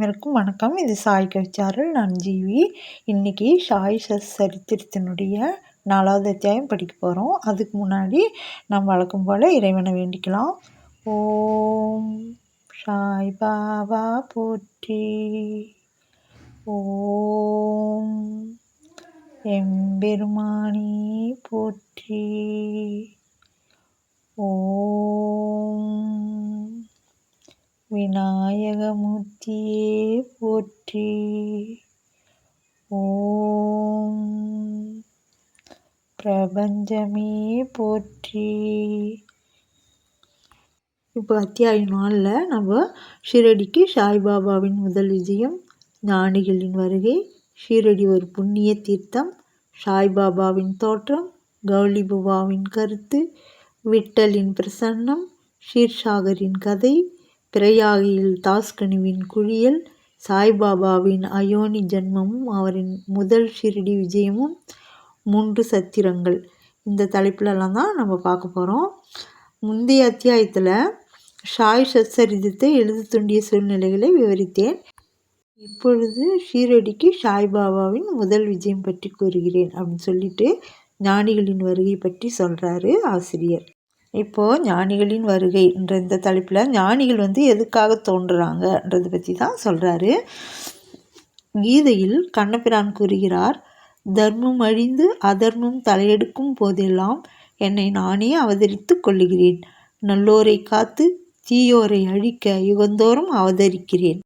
அனைவருக்கும் வணக்கம். இது சாய் கவிச்சாரல் நான் ஜீவி. இன்றைக்கி சாய் சஸ் சரித்திரத்தினுடைய நாலாவது அத்தியாயம் படிக்க போகிறோம் அதுக்கு முன்னாடி நாம் வழக்கம் போல் இறைவனை வேண்டிக்கலாம். ஓம் சாய் பாபா போற்றி. ஓம் எம்பெருமானி போற்றி. ஓம் விநாயகமூர்த்தியே போற்றி. ஓம். பிரபஞ்சமே போற்றி. இப்போ அத்தியாய நாளில் நம்ம ஷிரடிக்கு சாய்பாபாவின் முதல் விஜயம் ஞானிகளின் வருகை ஷீரடி ஒரு புண்ணிய தீர்த்தம் சாய்பாபாவின் தோற்றம் கௌலிபுபாவின் கருத்து விட்டலின் பிரசன்னம் ஷீர்ஷாகரின் கதை பிரயாகியில் தாஸ்கனுவின் குழியல் சாய்பாபாவின் அயோனி ஜன்மமும் அவரின் முதல் ஷிரடி விஜயமும் மூன்று சத்திரங்கள். இந்த தலைப்பிலலாம் தான் நம்ம பார்க்க போகிறோம் முந்தைய அத்தியாயத்தில் ஷாய் சச்சரிதத்தை எழுத தூண்டிய சூழ்நிலைகளை விவரித்தேன். இப்பொழுது ஷீரடிக்கு சாய்பாபாவின் முதல் விஜயம் பற்றி கூறுகிறேன் அப்படின்னு சொல்லிட்டு ஞானிகளின் வருகை பற்றி சொல்கிறாரு ஆசிரியர். இப்போது ஞானிகளின் வருகைன்ற இந்த தலைப்பில் ஞானிகள் வந்து எதுக்காக தோன்றுறாங்கன்றதை பற்றி தான் சொல்கிறாரு கீதையில் கண்ணபிரான் கூறுகிறார் தர்மம் அழிந்து அதர்மம் தலையெடுக்கும் போதெல்லாம் என்னை நானே அவதரித்து கொள்ளுகிறேன். நல்லோரை காத்து தீயோரை அழிக்க யுகந்தோறும் அவதரிக்கிறேன்.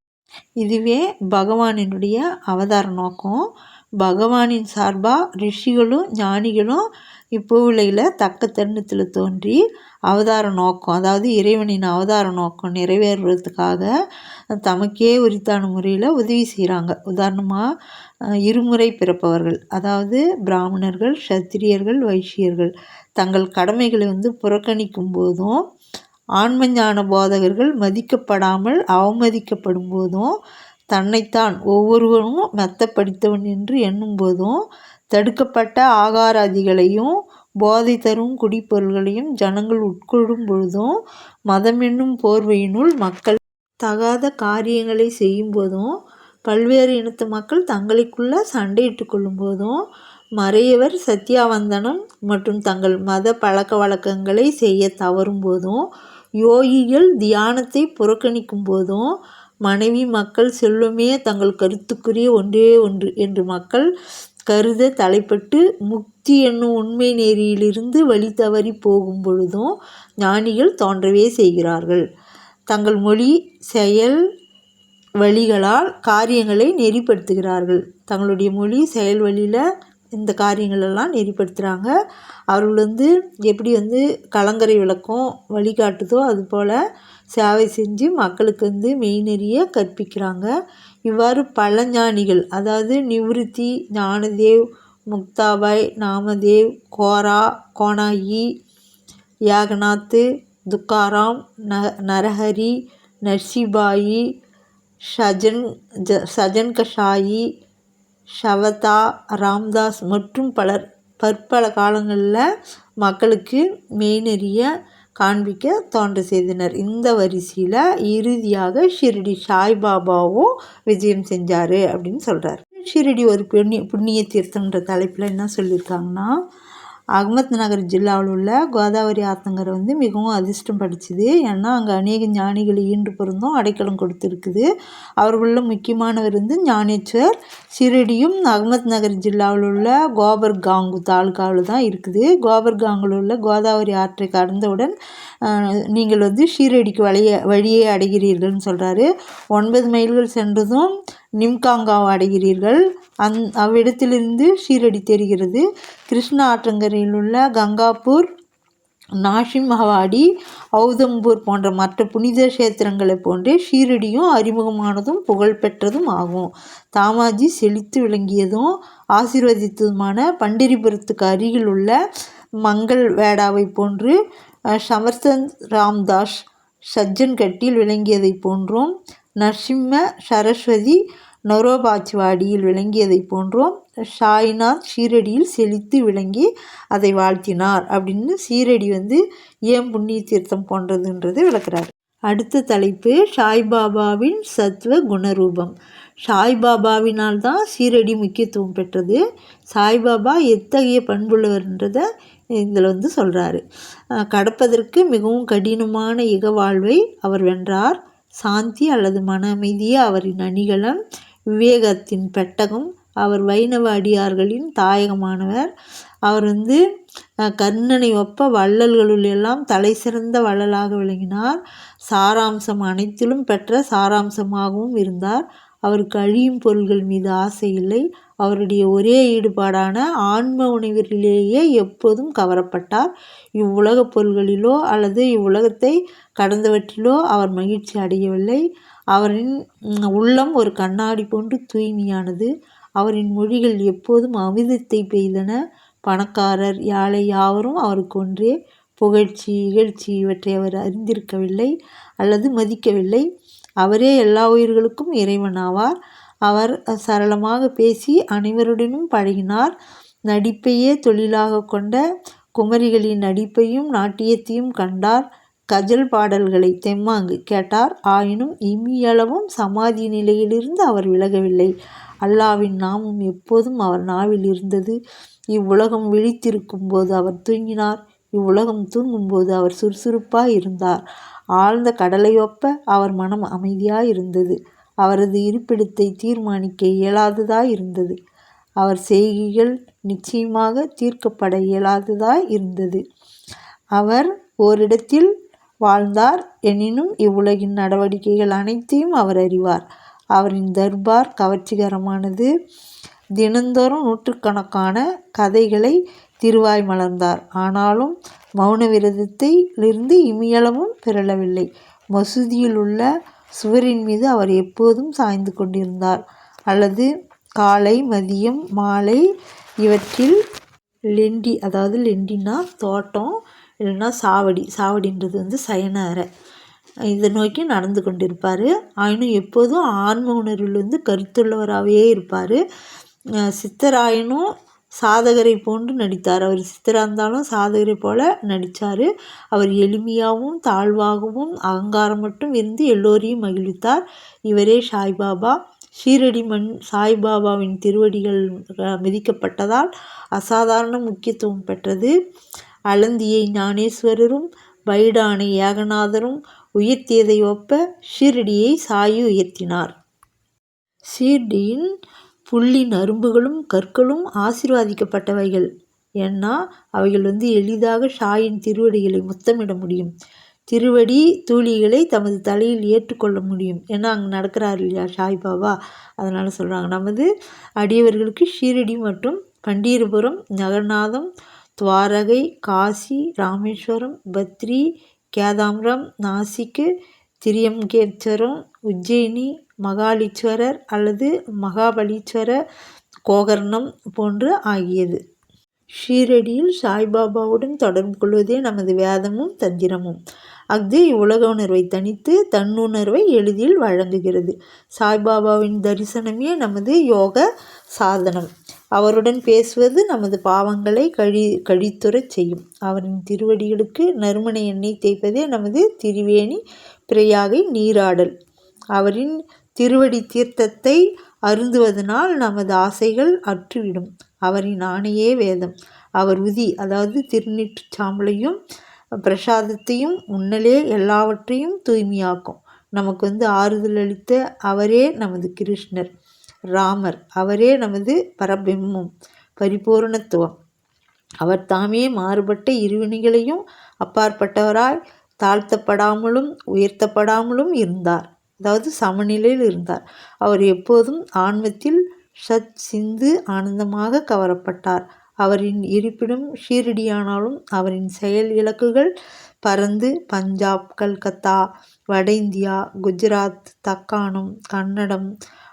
இதுவே பகவானினுடைய அவதார நோக்கம். பகவானின் சார்பாக ரிஷிகளும் ஞானிகளும் இப்பூவுலையில் தக்க தருணத்தில் தோன்றி அவதார நோக்கம் அதாவது இறைவனின் அவதார நோக்கம் நிறைவேறுவதற்காக தமக்கே உரித்தான முறையில் உதவி செய்கிறாங்க உதாரணமாக இருமுறை பிறப்பவர்கள் அதாவது பிராமணர்கள் சத்திரியர்கள் வைசியர்கள் தங்கள் கடமைகளை வந்து புறக்கணிக்கும் போதும் ஆன்மஞான போதகர்கள் மதிக்கப்படாமல் அவமதிக்கப்படும் போதும் தன்னைத்தான் ஒவ்வொருவரும் மெத்த படித்தவன் என்று எண்ணும் போதும் தடுக்கப்பட்ட ஆகாராதிகளையும் போதை தரும் குடிப்பொருள்களையும் ஜனங்கள் உட்கொள்ளும் பொழுதும் மதம் என்னும் போர்வையினுள் மக்கள் தகாத காரியங்களை செய்யும் போதும் பல்வேறு இனத்து மக்கள் தங்களுக்குள்ள சண்டையிட்டு கொள்ளும் போதும் மறையவர் சத்தியாவந்தனம் மற்றும் தங்கள் மத பழக்க வழக்கங்களை செய்ய தவறும் போதும் யோகிகள் தியானத்தை புறக்கணிக்கும் போதும் மனைவி மக்கள் செல்வமே தங்கள் கருத்துக்குரிய ஒன்றே ஒன்று என்று மக்கள் கருத தலைப்பட்டு முக்தி என்னும் உண்மை நெறியிலிருந்து வழி தவறி போகும் பொழுதும் ஞானிகள் தோன்றவே செய்கிறார்கள். தங்கள் மொழி செயல் வழிகளால் காரியங்களை நெறிப்படுத்துகிறார்கள். தங்களுடைய மொழி செயல் வழியில் இந்த காரியங்களெல்லாம் நெறிப்படுத்துகிறாங்க அவர்கள் வந்து எப்படி வந்து கலங்கரை விளக்கம் வழிகாட்டுதோ அதுபோல் சேவை செஞ்சு மக்களுக்கு வந்து மெய்நெறிய கற்பிக்கிறாங்க. இவ்வாறு பல ஞானிகள் அதாவது நிவிருத்தி ஞானதேவ் முக்தாபாய் நாமதேவ் கோரா கோனாயி யாகநாத் துக்காராம் ந நரஹரி நர்சிபாயி ஷஜன் ஜ சஜன் கஷாயி ஷவதா ராம்தாஸ் மற்றும் பலர். பற்பல காலங்களில் மக்களுக்கு மெய்நெறிய காண்பிக்க தோன்ற செய்தனர். இந்த வரிசையில் இறுதியாக ஷிரடி சாய்பாபாவும் விஜயம் செஞ்சார் அப்படின்னு சொல்கிறார் ஷிரடி ஒரு புண்ணிய புண்ணிய தீர்த்தம்ன்ற தலைப்பில் என்ன சொல்லியிருக்காங்கன்னா அகமத் நகர் ஜில்லாவில் உள்ள கோதாவரி ஆத்தங்கரை வந்து மிகவும் அதிர்ஷ்டம் படிச்சுது. ஏன்னா அங்கே அநேக ஞானிகள் ஈண்டு பிறந்தும் அடைக்கலம் கொடுத்துருக்குது. அவர்களில் முக்கியமானவர் வந்து ஞானேஸ்வர் சிரடியும் அகமத் நகர் ஜில்லாவில் உள்ள கோபர்காங்கு தாலுகாவில் தான் இருக்குது. கோபர்காங்கில் உள்ள கோதாவரி ஆற்றை கடந்தவுடன் நீங்கள் வந்து ஷீரடிக்கு வழிய வழியே அடைகிறீர்கள்னு சொல்கிறாரு ஒன்பது மைல்கள் சென்றதும் நிம்காங்காவை அடைகிறீர்கள். அந் அவ்விடத்திலிருந்து ஷீரடி தெரிகிறது கிருஷ்ண ஆற்றங்கரையில் உள்ள கங்காப்பூர் நாஷிமஹவாடி ஔதம்பூர் போன்ற மற்ற புனித கஷேத்திரங்களை போன்றே ஷீரடியும் அறிமுகமானதும் புகழ்பெற்றதும் ஆகும். தாமாஜி செழித்து விளங்கியதும் ஆசீர்வதித்ததுமான பண்டிரிபுரத்துக்கு அருகில் உள்ள மங்கள் வேடாவை போன்று சமர்த்தன் ராம்தாஸ் சஜ்ஜன் கட்டில் விளங்கியதைப் போன்றும் நரசிம்ம சரஸ்வதி நொரோபாச்வாடியில் விளங்கியதைப் போன்றும் சாய்நாத் ஷீரடியில் செழித்து விளங்கி அதை வாழ்த்தினார் அப்படின்னு சீரடி வந்து ஏன் புண்ணிய தீர்த்தம் போன்றதுன்றது விளக்குறாரு. அடுத்த தலைப்பு சாய்பாபாவின் சத்வ குணரூபம். சாய்பாபாவினால் தான் சீரடி முக்கியத்துவம் பெற்றது. சாய்பாபா எத்தகைய பண்புள்ளவர்ன்றதை இதில் வந்து சொல்கிறாரு கடப்பதற்கு மிகவும் கடினமான இக வாழ்வை அவர் வென்றார். சாந்தி அல்லது மன அமைதியே அவரின் அணிகலம் விவேகத்தின் பெட்டகம். அவர் வைணவ அடியார்களின் தாயகமானவர். அவர் வந்து கர்ணனை ஒப்ப வள்ளல்களுள் எல்லாம் தலை சிறந்த வள்ளலாக விளங்கினார். சாராம்சம் அனைத்திலும் பெற்ற சாராம்சமாகவும் இருந்தார். அவருக்கு அழியும் பொருள்கள் மீது ஆசை இல்லை. அவருடைய ஒரே ஈடுபாடான ஆன்ம உணவிலேயே எப்போதும் கவரப்பட்டார். இவ்வுலகப் பொருள்களிலோ அல்லது இவ்வுலகத்தை கடந்தவற்றிலோ அவர் மகிழ்ச்சி அடையவில்லை. அவரின் உள்ளம் ஒரு கண்ணாடி போன்று தூய்மையானது. அவரின் மொழிகள் எப்போதும் அமிர்தத்தை பெய்தன. பணக்காரர் யாழை யாவரும் அவருக்கு ஒன்றே. புகழ்ச்சி இகழ்ச்சி இவற்றை அவர் அறிந்திருக்கவில்லை அல்லது மதிக்கவில்லை. அவரே எல்லா உயிர்களுக்கும் இறைவன் ஆவார் அவர் சரளமாக பேசி அனைவருடனும் பழகினார். நடிப்பையே தொழிலாக கொண்ட குமரிகளின் நடிப்பையும் நாட்டியத்தையும் கண்டார். கஜல் பாடல்களை தெம்மாங்கு கேட்டார். ஆயினும் இம்மியளவும் சமாதி நிலையிலிருந்து அவர் விலகவில்லை. அல்லாவின் நாமம் எப்போதும் அவர் நாவில் இருந்தது. இவ்வுலகம் விழித்திருக்கும் போது அவர் தூங்கினார். இவ்வுலகம் தூங்கும்போது அவர் சுறுசுறுப்பாக இருந்தார். ஆழ்ந்த கடலையொப்ப அவர் மனம் அமைதியாக இருந்தது. அவரது இருப்பிடத்தை தீர்மானிக்க இயலாததாய் இருந்தது. அவர் செய்கைகள் நிச்சயமாக தீர்க்கப்பட இயலாததாய் இருந்தது. அவர் ஓரிடத்தில் வாழ்ந்தார் எனினும் இவ்வுலகின் நடவடிக்கைகள் அனைத்தையும் அவர் அறிவார். அவரின் தர்பார் கவர்ச்சிகரமானது. தினந்தோறும் நூற்றுக்கணக்கான கதைகளை திருவாய் மலர்ந்தார். ஆனாலும் மௌன விரதத்தை இருந்து இமியளவும் பிறழவில்லை மசூதியில் உள்ள சுவரின் மீது அவர் எப்போதும் சாய்ந்து கொண்டிருந்தார். அல்லது காலை மதியம் மாலை இவற்றில் லெண்டி அதாவது லெண்டினா தோட்டம் இல்லைன்னா சாவடி சாவடின்றது வந்து சயன அறை. இதை நோக்கி நடந்து கொண்டிருப்பார். ஆயினும் எப்போதும் ஆன்ம உணர்வில் வந்து கருத்துள்ளவராகவே இருப்பார். சித்தராயனும் சாதகரை போன்று நடித்தார். அவர் சித்தராக இருந்தாலும் சாதகரை போல் நடித்தார் அவர் எளிமையாகவும் தாழ்வாகவும் அகங்காரம் மட்டும் இருந்து எல்லோரையும் மகிழ்வித்தார். இவரே சாய்பாபா. ஷீரடி மண் சாய்பாபாவின் திருவடிகள் மிதிக்கப்பட்டதால் அசாதாரண முக்கியத்துவம் பெற்றது. அலந்தியை ஞானேஸ்வரரும் பைடானை ஏகநாதரும் உயர்த்தியதை ஒப்ப ஷீரடியை சாயு உயர்த்தினார். ஷீர்டியின் புள்ளின் அரும்புகளும் கற்களும் ஆசிர்வாதிக்கப்பட்டவைகள். ஏன்னா அவைகள் வந்து எளிதாக ஷாயின் திருவடிகளை முத்தமிட முடியும். திருவடி தூளிகளை தமது தலையில் ஏற்றுக்கொள்ள முடியும். ஏன்னா அங்கே நடக்கிறார் இல்லையா ஷாய் பாபா? அதனால் சொல்கிறாங்க நமது அடியவர்களுக்கு ஷீரடி மற்றும் பண்டீரபுரம் ஜெகநாதம் துவாரகை காசி ராமேஸ்வரம் பத்ரி கேதாம்பரம் நாசிக்கு திரியம்கேச்சரம் உஜ்ஜயினி மகாலீஸ்வரர் அல்லது மகாபலீஸ்வர கோகர்ணம் போன்று ஆகியது. ஷீரடியில் சாய்பாபாவுடன் தொடர்பு கொள்வதே நமது வேதமும் தந்திரமும். அஃது இவ்வுலக உணர்வை தனித்து தன்னுணர்வை எளிதில் வழங்குகிறது. சாய்பாபாவின் தரிசனமே நமது யோக சாதனம். அவருடன் பேசுவது நமது பாவங்களை கழி கழித்துறச் செய்யும். அவரின் திருவடிகளுக்கு நறுமண எண்ணெய் தேய்ப்பதே நமது திருவேணி பிறையாகை நீராடல். அவரின் திருவடி தீர்த்தத்தை அருந்துவதனால் நமது ஆசைகள் அற்றுவிடும். அவரின் ஆணையே வேதம். அவர் உதி அதாவது திருநீற்று சாம்பலையும் பிரசாதத்தையும் உன்னலே எல்லாவற்றையும் தூய்மையாக்கும். நமக்கு வந்து ஆறுதல் அளித்த அவரே நமது கிருஷ்ணர். ராமர் அவரே நமது பரபிம்மம் பரிபூர்ணத்துவம். அவர் தாமே மாறுபட்ட இருவினைகளையும் அப்பாற்பட்டவராய் தாழ்த்தப்படாமலும் உயர்த்தப்படாமலும் இருந்தார். அதாவது சமநிலையில் இருந்தார். அவர் எப்போதும் ஆன்மத்தில் சத் சிந்து ஆனந்தமாக கவரப்பட்டார். அவரின் இருப்பிடம் ஷீரடியானாலும் அவரின் செயல் இலக்குகள் பறந்து பஞ்சாப் கல்கத்தா வட இந்தியா குஜராத் தக்காணம் கன்னடம்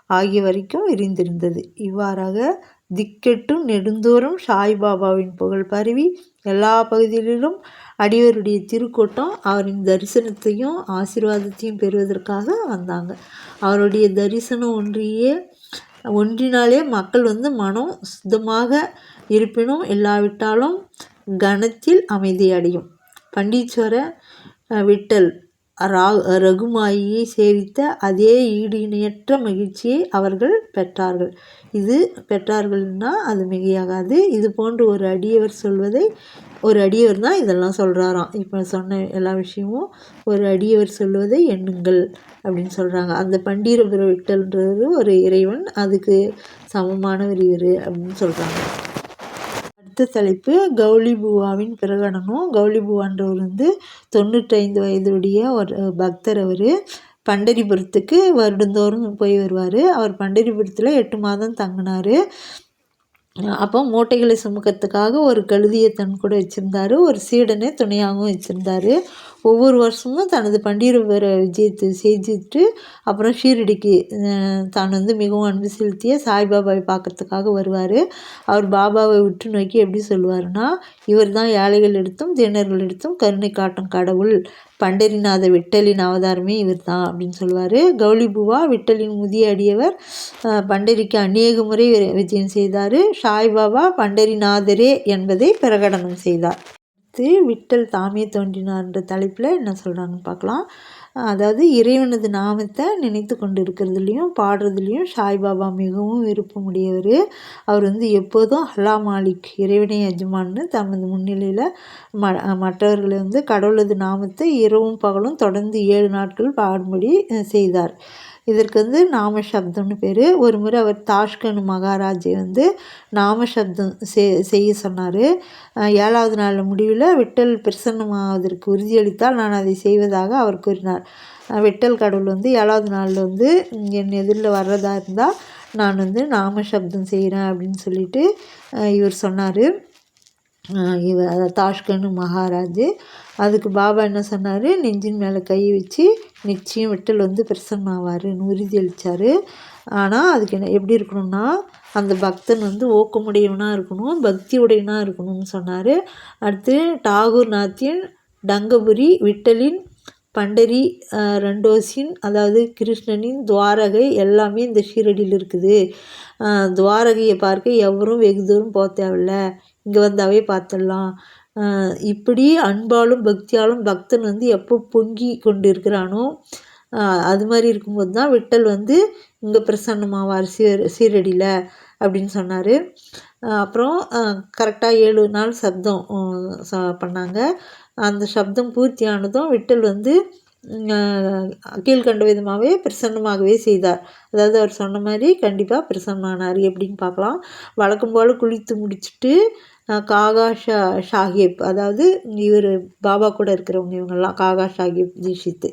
ஆகிய வரைக்கும் விரிந்திருந்தது. இவ்வாறாக திக்கெட்டும் நெடுந்தோறும் சாய்பாபாவின் புகழ் பரவி எல்லா பகுதிகளிலும் அடியோருடைய திருக்கூட்டம் அவரின் தரிசனத்தையும் ஆசீர்வாதத்தையும் பெறுவதற்காக வந்தாங்க. அவருடைய தரிசனம் ஒன்றியே ஒன்றினாலே மக்கள் வந்து மனம் சுத்தமாக இருப்பினும் இல்லாவிட்டாலும் கணத்தில் அமைதியடையும். பண்டீஸ்வர விட்டல் ரா ரகுமாயியை சேவித்த அதே ஈடு இணையற்ற மகிழ்ச்சியை அவர்கள் பெற்றார்கள். இது பெற்றார்கள்னா அது மிகையாகாது. இது போன்று ஒரு அடியவர் சொல்வதை ஒரு அடியவர் தான் இதெல்லாம் சொல்கிறாராம் இப்போ சொன்ன எல்லா விஷயமும் ஒரு அடியவர் சொல்வதை எண்ணுங்கள் அப்படின்னு சொல்கிறாங்க அந்த பண்டீரபுர விட்டல்ன்றது ஒரு இறைவன் அதுக்கு சமமானவர் இவர் அப்படின்னு சொல்கிறாங்க அடுத்த தலைப்பு கௌலி பூவாவின் பிரகடனம். கௌலி பூவான்றவர் வந்து தொண்ணூற்றைந்து வயதுடைய ஒரு பக்தர் அவர். பண்டரிபுரத்துக்கு வருடந்தோறும் போய் வருவார். அவர் பண்டரிபுரத்தில் எட்டு மாதம் தங்கினார். அப்போ மூட்டைகளை சுமக்கிறதுக்காக ஒரு கழுதியை தன் கூட வச்சுருந்தாரு. ஒரு சீடனை துணையாகவும் வச்சுருந்தாரு. ஒவ்வொரு வருஷமும் தனது பண்டிகை விஜயத்தை செஞ்சுட்டு அப்புறம் ஷீரடிக்கு தான் வந்து மிகவும் அன்பு செலுத்திய சாய்பாபாவை பார்க்கறதுக்காக வருவார். அவர் பாபாவை உற்று நோக்கி எப்படி சொல்லுவார்னா இவர் தான் ஏழைகள் எடுத்தும் தினர்கள் எடுத்தும் கருணை காட்டும் கடவுள். பண்டரிநாத விட்டலின் அவதாரமே இவர் தான் அப்படின்னு சொல்லுவார். கௌலிபுவா விட்டலின் முதிய அடியவர் பண்டரிக்கு அநேக முறை விஜயம் செய்தார். சாய்பாபா பண்டரிநாதரே என்பதை பிரகடனம் செய்தார். அடுத்து விட்டல் தாமே தோன்றினார்ன்ற தலைப்பில் என்ன சொல்கிறாங்கன்னு பார்க்கலாம். அதாவது இறைவனது நாமத்தை நினைத்து கொண்டு இருக்கிறதுலையும் பாடுறதுலையும் சாய்பாபா மிகவும் விருப்பமுடையவர். அவர் வந்து எப்போதும் அல்லா மாலிக் இறைவனை எஜமான்னு தமது முன்னிலையில் ம மற்றவர்களை வந்து கடவுளது நாமத்தை இரவும் பகலும் தொடர்ந்து ஏழு நாட்கள் பாடும்படி செய்தார். இதற்கு வந்து நாம சப்தம்னு பேர். ஒரு முறை அவர் தாஷ்கன் மகாராஜை வந்து நாம சப்தம் செய்ய சொன்னார். ஏழாவது நாள் முடிவில் விட்டல் பிரசன்னமாவதற்கு உறுதியளித்தால் நான் அதை செய்வதாக அவர் கூறினார். விட்டல் கடவுள் வந்து ஏழாவது நாளில் வந்து என் எதிரில் வர்றதா இருந்தால் நான் வந்து நாம சப்தம் செய்கிறேன் அப்படின்னு சொல்லிட்டு இவர் சொன்னார். இவர் தாஷ்கனு மகாராஜ். அதுக்கு பாபா என்ன சொன்னார்? நெஞ்சின் மேலே கை வச்சு நிச்சயம் விட்டல் வந்து பிரசன்னமாவார்னு உறுதி அளித்தார் ஆனால் அதுக்கு என்ன எப்படி இருக்கணும்னா அந்த பக்தன் வந்து ஊக்கமுடையவனாக இருக்கணும் பக்தி உடையவனாக இருக்கணும்னு சொன்னார். அடுத்து டாகூர் நாத்தியன் டங்கபுரி விட்டலின் பண்டரி ரெண்டோசின் அதாவது கிருஷ்ணனின் துவாரகை எல்லாமே இந்த ஷீரடியில் இருக்குது. துவாரகையை பார்க்க எவரும் வெகு தூரம் போக தேவையில்ல. இங்கே வந்தாவே பார்த்துடலாம் இப்படி அன்பாலும் பக்தியாலும் பக்தன் வந்து எப்போ பொங்கி கொண்டு இருக்கிறானோ அது மாதிரி இருக்கும்போது தான் விட்டல் வந்து இங்கே பிரசன்னமாவார் சீர் சீரடியில் அப்படின்னு சொன்னார். அப்புறம் கரெக்டாக ஏழு நாள் சப்தம் பண்ணாங்க. அந்த சப்தம் பூர்த்தி ஆனதும் விட்டல் வந்து கீழ்கண்ட விதமாகவே பிரசன்னமாகவே செய்தார். அதாவது அவர் சொன்ன மாதிரி கண்டிப்பாக பிரசன்னமானார் எப்படின்னு பார்க்கலாம். வழக்கம் போல் குளித்து முடிச்சுட்டு காகா ஷா ஷாஹிப் அதாவது இவர் பாபா கூட இருக்கிறவங்க இவங்கெல்லாம் காகா ஷாஹிப் தீஷித்து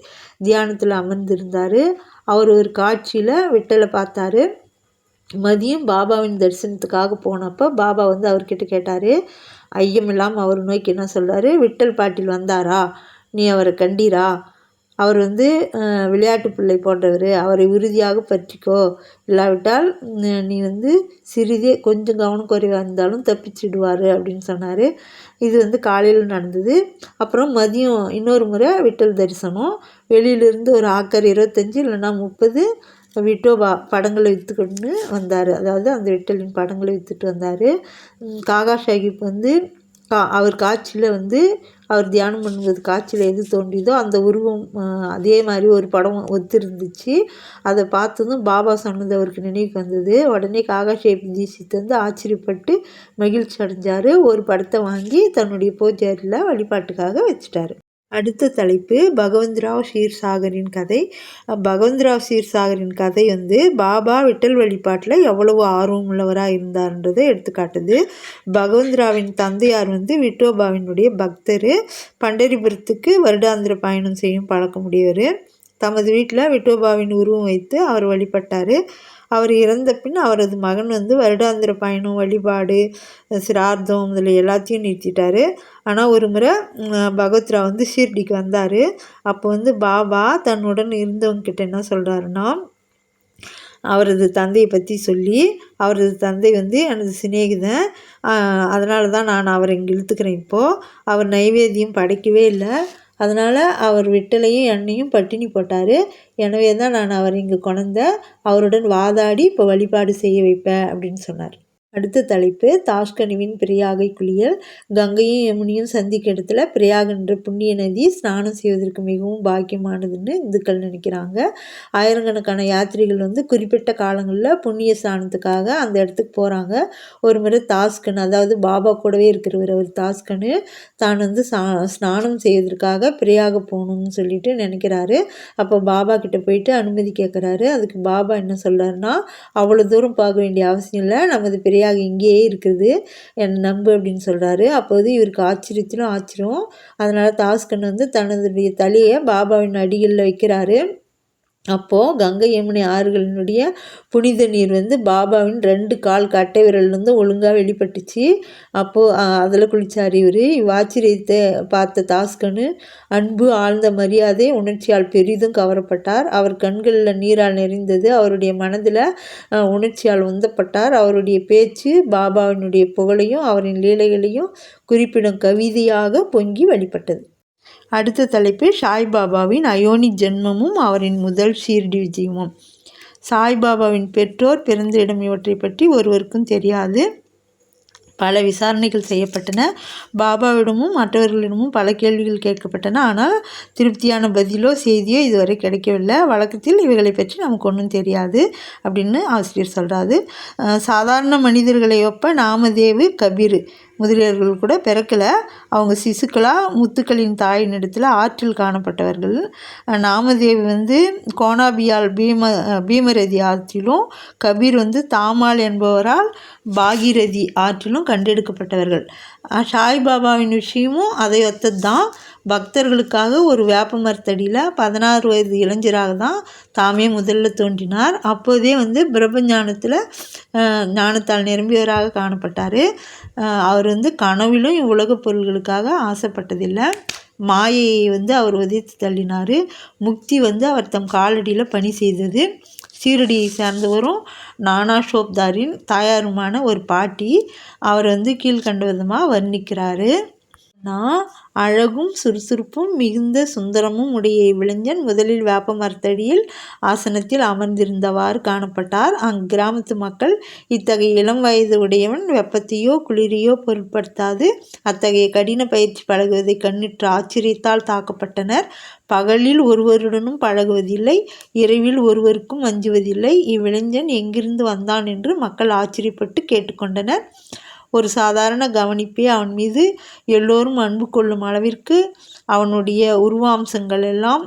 தியானத்தில் அமர்ந்திருந்தார். அவர் ஒரு காட்சியில் விட்டலை பார்த்தாரு. மதியம் பாபாவின் தரிசனத்துக்காக போனப்போ பாபா வந்து அவர்கிட்ட கேட்டார் ஐயம் இல்லாமல் அவர் நோக்கி என்ன சொல்கிறாரு விட்டல் பாட்டில் வந்தாரா? நீ அவரை கண்டீரா? அவர் வந்து விளையாட்டு பிள்ளை போன்றவர். அவரை உறுதியாக பற்றிக்கோ. இல்லாவிட்டால் நீ வந்து சிறிதே கொஞ்சம் கவனக்குறைவாக இருந்தாலும் தப்பிச்சிடுவார் அப்படின்னு சொன்னார். இது வந்து காலையில் நடந்தது. அப்புறம் மதியம் இன்னொரு முறை விட்டல் தரிசனம். வெளியிலிருந்து ஒரு ஆக்கர் இருபத்தஞ்சி இல்லைன்னா முப்பது விட்டோபா படங்களை விற்றுக்கொண்டு வந்தார். அதாவது அந்த விட்டலின் படங்களை விற்றுட்டு வந்தார். காகா சாஹிப் வந்து கா அவர் காட்சியில் வந்து அவர் தியானம் பண்ணுறது காட்சியில் எது தோன்றியதோ அந்த உருவம் அதே மாதிரி ஒரு படம் ஒத்திருந்துச்சு. அதை பார்த்ததும் பாபா சொன்னது அவருக்கு நினைவுக்கு வந்தது. உடனே காகாஷேப் தீசித்து வந்து ஆச்சரியப்பட்டு மகிழ்ச்சி அடைஞ்சார். ஒரு படத்தை வாங்கி தன்னுடைய பூஜாரியில் வழிபாட்டுக்காக வச்சுட்டாரு. அடுத்த தலைப்பு பகவந்த்ராவ் ஷீர்சாகரின் கதை. பகவந்த்ராவ் ஷீர்சாகரின் கதை வந்து பாபா விட்டல் வழிபாட்டில் எவ்வளவு ஆர்வம் உள்ளவராக இருந்தார்ன்றதை எடுத்துக்காட்டுது. பகவந்த்ராவின் தந்தையார் வந்து விட்டோபாவினுடைய பக்தர். பண்டரிபுரத்துக்கு வருடாந்திர பயணம் செய்யும் பழக்கமுடையவர். தமது வீட்டில் விட்டோபாவின் உருவம் வைத்து அவர் வழிபட்டார். அவர் இறந்த பின் அவரது மகன் வந்து வருடாந்திர பயணம் வழிபாடு சிரார்த்தம் இதில் எல்லாத்தையும் நிறுத்திட்டார். ஆனால் ஒரு முறை பகத்ரா வந்து ஷீர்டிக்கு வந்தார். அப்போ வந்து பாபா தன்னுடன் இருந்தவங்கக்கிட்ட என்ன சொல்கிறாருன்னா அவரது தந்தையை பற்றி சொல்லி அவரது தந்தை வந்து எனது சிநேகிதன். அதனால தான் நான் அவரை இங்கே இழுத்துக்கிறேன் இப்போது அவர் நைவேத்தியம் படைக்கவே இல்லை. அதனால் அவர் விட்டலையும் எண்ணையும் பட்டினி போட்டார். எனவே தான் நான் அவர் இங்கே கொணந்த அவருடன் வாதாடி இப்போ வழிபாடு செய்ய வைப்பேன் அப்படின்னு சொன்னார். அடுத்த தலைப்பு தாஷ்கனிவின் பிரியாகை குளியல். கங்கையும் யமுனியும் சந்திக்க இடத்துல பிரியாக என்ற புண்ணிய நதி ஸ்நானம் செய்வதற்கு மிகவும் பாக்கியமானதுன்னு இந்துக்கள் நினைக்கிறாங்க. ஆயிரக்கணக்கான யாத்திரிகள் வந்து குறிப்பிட்ட காலங்களில் புண்ணிய ஸ்நானத்துக்காக அந்த இடத்துக்கு போகிறாங்க ஒரு முறை தாஸ்கன் அதாவது பாபா கூடவே இருக்கிறவர் அவர் தாஸ்கனு தான் வந்து ஸ்நானம் செய்வதற்காக பிரியாக போகணும்னு சொல்லிட்டு நினைக்கிறாரு. அப்போ பாபா கிட்ட போயிட்டு அனுமதி கேட்குறாரு அதுக்கு பாபா என்ன சொல்கிறாருன்னா அவ்வளோ தூரம் பார்க்க வேண்டிய அவசியம் இல்லை. நமது பெரிய சரியாக இங்கேயே இருக்குது. என் நம்பு அப்படின்னு சொல்கிறாரு அப்போது இவருக்கு ஆச்சரியத்திலும் ஆச்சரியம். அதனால் தாஸ்கன் வந்து தனதுடைய தலையை பாபாவின் அடிகளில் வைக்கிறாரு. அப்போது கங்கை யமுனை ஆறுகளினுடைய புனித நீர் வந்து பாபாவின் ரெண்டு கால் கட்டை விரல்லேருந்து ஒழுங்காக வெளிப்பட்டுச்சு. அப்போது அதில் குளித்தார் இவர். இவ்வாச்சரியத்தை பார்த்த தாஸ்கனு அன்பு ஆழ்ந்த மரியாதை உணர்ச்சியால் பெரிதும் கவரப்பட்டார். அவர் கண்களில் நீரால் நிறைந்தது அவருடைய மனதில் உணர்ச்சியால் உந்தப்பட்டார். அவருடைய பேச்சு பாபாவினுடைய புகழையும் அவரின் லீலைகளையும் குறிப்பிடும் கவிதையாக பொங்கி வழிபட்டது அடுத்த தலைப்பு சாய்பாபாவின் அயோனி ஜென்மமும் அவரின் முதல் ஷீர்டி விஜயமும் சாய்பாபாவின் பெற்றோர் பிறந்த இடம் இவற்றை பற்றி ஒருவருக்கும் தெரியாது. பல விசாரணைகள் செய்யப்பட்டன. பாபாவிடமும் மற்றவர்களிடமும் பல கேள்விகள் கேட்கப்பட்டன. ஆனால் திருப்தியான பதிலோ செய்தியோ இதுவரை கிடைக்கவில்லை. வழக்கத்தில் இவைகளை பற்றி நமக்கு ஒன்றும் தெரியாது அப்படின்னு ஆசிரியர் சொல்கிறாரு சாதாரண மனிதர்களை ஒப்ப நாமதேவு கபீர். முதலியவர்கள் கூட பிறக்கலை. அவங்க சிசுக்களாக முத்துக்களின் தாயின் இடத்துல ஆற்றில் காணப்பட்டவர்கள். நாமதேவி வந்து கோணாபியால் பீம பீமரதி ஆற்றிலும் கபீர் வந்து தாமால் என்பவரால் பாகீரதி ஆற்றிலும் கண்டெடுக்கப்பட்டவர்கள். சாய்பாபாவின் விஷயமும் அதை ஒத்தது தான் பக்தர்களுக்காக ஒரு வேப்ப மரத்தடியில் பதினாறு வயது இளைஞராக தான் தாமே முதல்ல தோன்றினார். அப்போதே வந்து பிரபஞானத்தில் ஞானத்தால் நிரம்பியவராக காணப்பட்டார். அவர் வந்து கனவிலும் உலகப் பொருள்களுக்காக ஆசைப்பட்டதில்லை. மாயையை வந்து அவர் உதைத்து தள்ளினார். முக்தி வந்து அவர் தம் காலடியில் பணி செய்தது. சீரடியை சேர்ந்தவரும் நானா ஷோப்தாரின் தாயாருமான ஒரு பாட்டி அவர் வந்து கீழ்கண்ட விதமாக வர்ணிக்கிறாரு. நான் அழகும் சுறுசுறுப்பும் மிகுந்த சுந்தரமும் உடைய இவ்விளைஞன் முதலில் வேப்ப மரத்தடியில் ஆசனத்தில் அமர்ந்திருந்தவாறு காணப்பட்டார். அங்கிராமத்து மக்கள் இத்தகைய இளம் வயது உடையவன் வெப்பத்தையோ குளிரையோ பொருட்படுத்தாது. அத்தகைய கடின பயிற்சி பழகுவதை கண்ணிற்று ஆச்சரியத்தால் தாக்கப்பட்டனர். பகலில் ஒருவருடனும் பழகுவதில்லை இரவில் ஒருவருக்கும் அஞ்சுவதில்லை இவ்விளைஞன் எங்கிருந்து வந்தான் என்று மக்கள் ஆச்சரியப்பட்டு கேட்டுக்கொண்டனர். ஒரு சாதாரண கவனிப்பே அவன் மீது எல்லோரும் அன்பு கொள்ளும் அளவிற்கு அவனுடைய உருவாம்சங்கள் எல்லாம்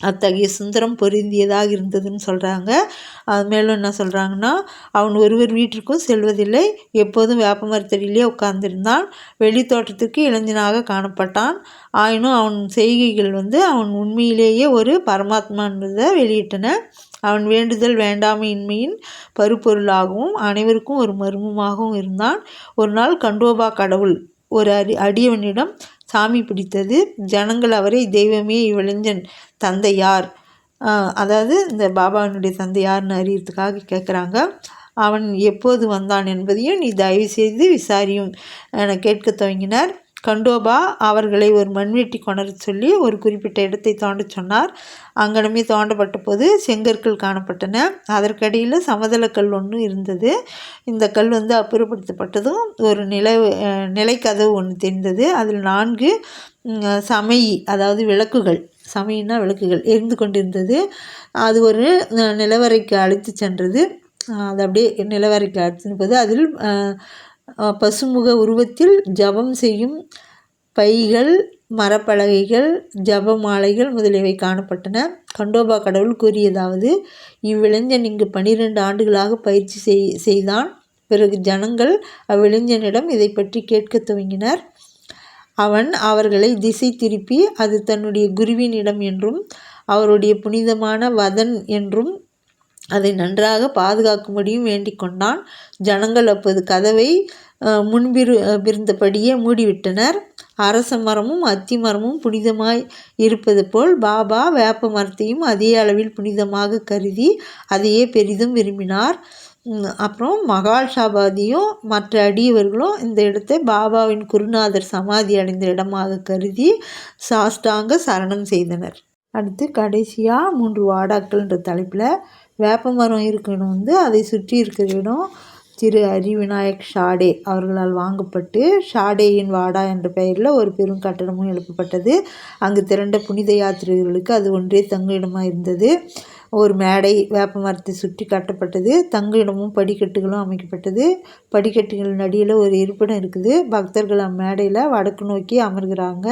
அத்தகைய சுந்தரம் பொருந்தியதாக இருந்ததுன்னு சொல்கிறாங்க அது மேலும் என்ன சொல்கிறாங்கன்னா அவன் ஒருவர் வீட்டிற்கும் செல்வதில்லை. எப்போதும் வேப்ப மரத்தடியிலே உட்கார்ந்திருந்தான். வெளி தோட்டத்துக்கு இளைஞனாக காணப்பட்டான். ஆயினும் அவன் செய்கைகள் வந்து அவன் உண்மையிலேயே ஒரு பரமாத்மா என்பதை வெளியிட்டன. அவன் வேண்டுதல் வேண்டாமையின்மையின் பருப்பொருளாகவும் அனைவருக்கும் ஒரு மர்மமாகவும் இருந்தான். ஒரு நாள் கண்டோபா கடவுள் ஒரு அடி அடியவனிடம் சாமி பிடித்தது. ஜனங்கள் அவரை தெய்வமே இவ்விளைஞன் தந்தை யார்? அதாவது இந்த பாபாவினுடைய தந்தை யார்னு அறியறதுக்காக கேட்குறாங்க அவன் எப்போது வந்தான் என்பதையும் நீ தயவு செய்து விசாரியும் என கேட்க துவங்கினார். கண்டோபா அவர்களை ஒரு மண்வெட்டி கொணர சொல்லி ஒரு குறிப்பிட்ட இடத்தை தோண்ட சொன்னார். அங்கனமே தோண்டப்பட்ட போது செங்கற்கள் காணப்பட்டன. அதற்கடியில் சமதளக்கல் ஒன்று இருந்தது. இந்த கல் வந்து அப்புறப்படுத்தப்பட்டதும் ஒரு நிலை நிலைக்கதவு ஒன்று தெரிந்தது. அதில் நான்கு சமையி அதாவது விளக்குகள் சமையினா விளக்குகள் எரிந்து கொண்டிருந்தது. அது ஒரு நிலவரைக்கு அழைத்து சென்றது. அது அப்படியே நிலவரைக்கு அழைத்து போது அதில் பசுமுக உருவத்தில் ஜபம் செய்யும் பைகள் மரப்பலகைகள் ஜப மாலைகள் முதலியவை காணப்பட்டன. கண்டோபா கடவுள் கூறியதாவது இவ்விளைஞன் இங்கு பனிரெண்டு ஆண்டுகளாக பயிற்சி செய் செய்தான். பிறகு ஜனங்கள் அவ்விளைஞனிடம் இதை பற்றி கேட்க துவங்கினர். அவன் அவர்களை திசை திருப்பி அது தன்னுடைய குருவினிடம் என்றும் அவருடைய புனிதமான வதன் என்றும் அதை நன்றாக பாதுகாக்கும்படியும் வேண்டிக் கொண்டான். ஜனங்கள் அப்போது கதவை முன்பிரு பிரிந்தபடியே மூடிவிட்டனர். அரச மரமும் அத்தி மரமும் புனிதமாய் இருப்பது போல் பாபா வேப்ப மரத்தையும் அதே அளவில் புனிதமாக கருதி அதையே பெரிதும் விரும்பினார். அப்புறம் மகால் ஷாபாதியும் மற்ற அடியவர்களும் இந்த இடத்தை பாபாவின் குருநாதர் சமாதி அடைந்த இடமாக கருதி சாஷ்டாங்க சரணம் செய்தனர். அடுத்து கடைசியாக மூன்று வாடாக்கள்ன்ற தலைப்பில் வேப்ப மரம் இருக்கிற இடம் வந்து அதை சுற்றி இருக்கிற இடம் திரு ஹரிவிநாயக் ஷாடே அவர்களால் வாங்கப்பட்டு ஷாடேயின் வாடா என்ற பெயரில் ஒரு பெரும் கட்டடமும் எழுப்பப்பட்டது. அங்கு திரண்ட புனித யாத்திரிகர்களுக்கு அது ஒன்றே தங்குமிடமாக இருந்தது. ஒரு மேடை வேப்ப மரத்தை சுற்றி கட்டப்பட்டது. தங்கிடமும் படிக்கட்டுகளும் அமைக்கப்பட்டது. படிக்கட்டுகள் நடியில் ஒரு இருப்பிடம் இருக்குது. பக்தர்கள் அம்மேடையில் வடக்கு நோக்கி அமர்கிறாங்க.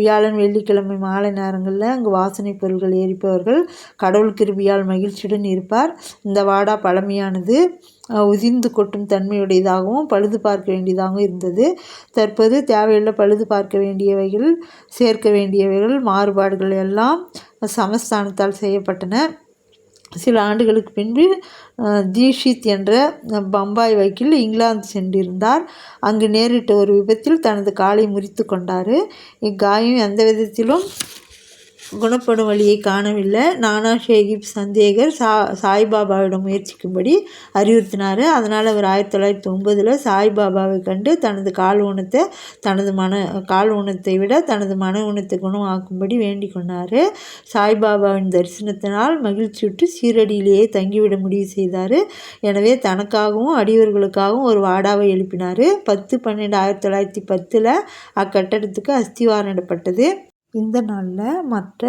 வியாழன் வெள்ளிக்கிழமை மாலை நேரங்களில் அங்கு வாசனை பொருட்கள் எரிப்பவர்கள் கடவுள் கிருபியால் மகிழ்ச்சியுடன் இருப்பார். இந்த வாடா பழமையானது உதிர்ந்து கொட்டும் தன்மையுடையதாகவும் பழுது பார்க்க வேண்டியதாகவும் இருந்தது. தற்போது தேவையுள்ள பழுது பார்க்க வேண்டியவைகள் சேர்க்க வேண்டியவைகள் மாறுபாடுகள் எல்லாம் சமஸ்தானத்தால் செய்யப்பட்டன. சில ஆண்டுகளுக்கு பின்பு தீஷித் என்ற பம்பாய் வைக்கில் இங்கிலாந்து சென்றிருந்தார். அங்கு நேரிட்ட ஒரு விபத்தில் தனது காலை முறித்து கொண்டார். இக்காயம் எந்த விதத்திலும் குணப்படும் வழியை காணவில்லை. நானா ஷேகிப் சந்தேகர். சா சாய்பாபாவிடம் முயற்சிக்கும்படி அறிவுறுத்தினார். அதனால் அவர் ஆயிரத்தி தொள்ளாயிரத்தி ஒம்பதில் சாய்பாபாவை கண்டு தனது கால் ஊனத்தை தனது மன கால் ஊனத்தை விட தனது மன ஊனத்தை குணமாக்கும்படி வேண்டிக் கொண்டார். சாய்பாபாவின் தரிசனத்தினால் மகிழ்ச்சியுற்று சீரடியிலேயே தங்கிவிட முடிவு செய்தார். எனவே தனக்காகவும் அடியவர்களுக்காகவும் ஒரு வாடாவை எழுப்பினார். பத்து பன்னெண்டு ஆயிரத்தி தொள்ளாயிரத்தி பத்தில் அக்கட்டடத்துக்கு அஸ்திவாரம் இடப்பட்டது. இந்த நாளில் மற்ற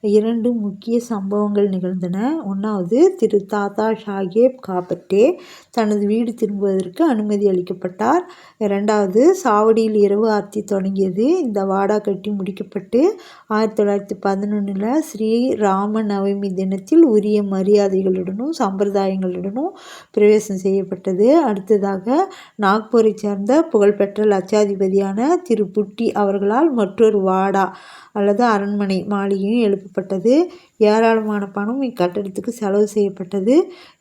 இரண்டு முக்கிய சம்பவங்கள் நிகழ்ந்தன. ஒன்றாவது திரு தாத்தா ஷாகேப் காபட்டே தனது வீடு திரும்புவதற்கு அனுமதி அளிக்கப்பட்டார். இரண்டாவது சாவடியில் இரவு ஆர்த்தி தொடங்கியது. இந்த வாடா கட்டி முடிக்கப்பட்டு ஆயிரத்தி தொள்ளாயிரத்தி பதினொன்றில் ஸ்ரீ ராம நவமி தினத்தில் உரிய மரியாதைகளுடனும் சம்பிரதாயங்களுடனும் பிரவேசம் செய்யப்பட்டது. அடுத்ததாக நாக்பூரை சேர்ந்த புகழ்பெற்ற லட்சாதிபதியான திரு புட்டி அவர்களால் மற்றொரு வாடா அல்லது அரண்மனை மாளிகையும் எழுப்பப்பட்டது. ஏராளமான பணம் இக்கட்டடத்துக்கு செலவு செய்யப்பட்டது.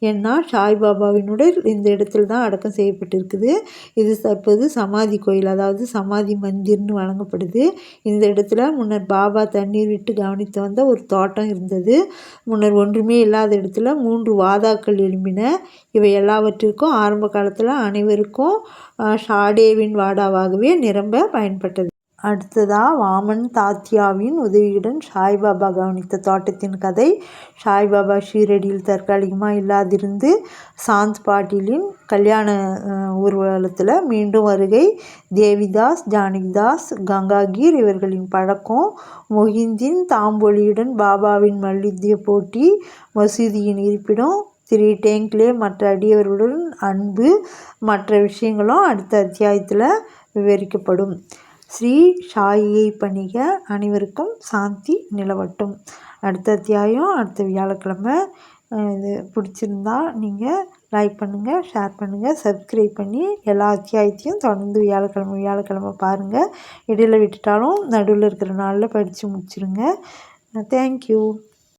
ஏன்னா சாய்பாபாவின் உடல் இந்த இடத்துல தான் அடக்கம் செய்யப்பட்டிருக்குது. இது தற்போது சமாதி கோயில் அதாவது சமாதி மந்திர்னு வழங்கப்படுது. இந்த இடத்துல முன்னர் பாபா தண்ணீர் விட்டு கவனித்து வந்த ஒரு தோட்டம் இருந்தது. முன்னர் ஒன்றுமே இல்லாத இடத்துல மூன்று வாதாக்கள் எழும்பின. இவை எல்லாவற்றிற்கும் ஆரம்ப காலத்தில் அனைவருக்கும் ஷாடேவின் வாடாவாகவே நிரம்ப பயன்பட்டது. அடுத்ததாக வாமன் தாத்யாவின் உதவியுடன் சாய்பாபா கவனித்த தோட்டத்தின் கதை. சாய்பாபா ஷீரடியில் தற்காலிகமாக இல்லாதிருந்து சாந்த் பாட்டீலின் கல்யாண ஊர்வலத்தில் மீண்டும் வருகை. தேவிதாஸ் ஜானகிதாஸ் கங்காகீர் இவர்களின் பழக்கம். மொஹிந்தின் தாம்பொலியுடன் பாபாவின் மல்யுத்திய போட்டி மசூதியின் இருப்பிடம். திரு டேங்க்லே மற்ற அடியவர்களுடன் அன்பு மற்ற விஷயங்களும் அடுத்த அத்தியாயத்தில் விவரிக்கப்படும். ஸ்ரீ சாயியை பணிக அனைவருக்கும் சாந்தி நிலவட்டும். அடுத்த அத்தியாயம் அடுத்த வியாழக்கிழமை. இது பிடிச்சிருந்தா நீங்கள் லைக் பண்ணுங்கள் ஷேர் பண்ணுங்கள் சப்ஸ்கிரைப் பண்ணி எல்லா அத்தியாயத்தையும் தொடர்ந்து வியாழக்கிழமை வியாழக்கிழமை பாருங்கள் இடையில் விட்டுட்டாலும் நடுவில் இருக்கிற நாளில் படித்து முடிச்சிருங்க. தேங்க்யூ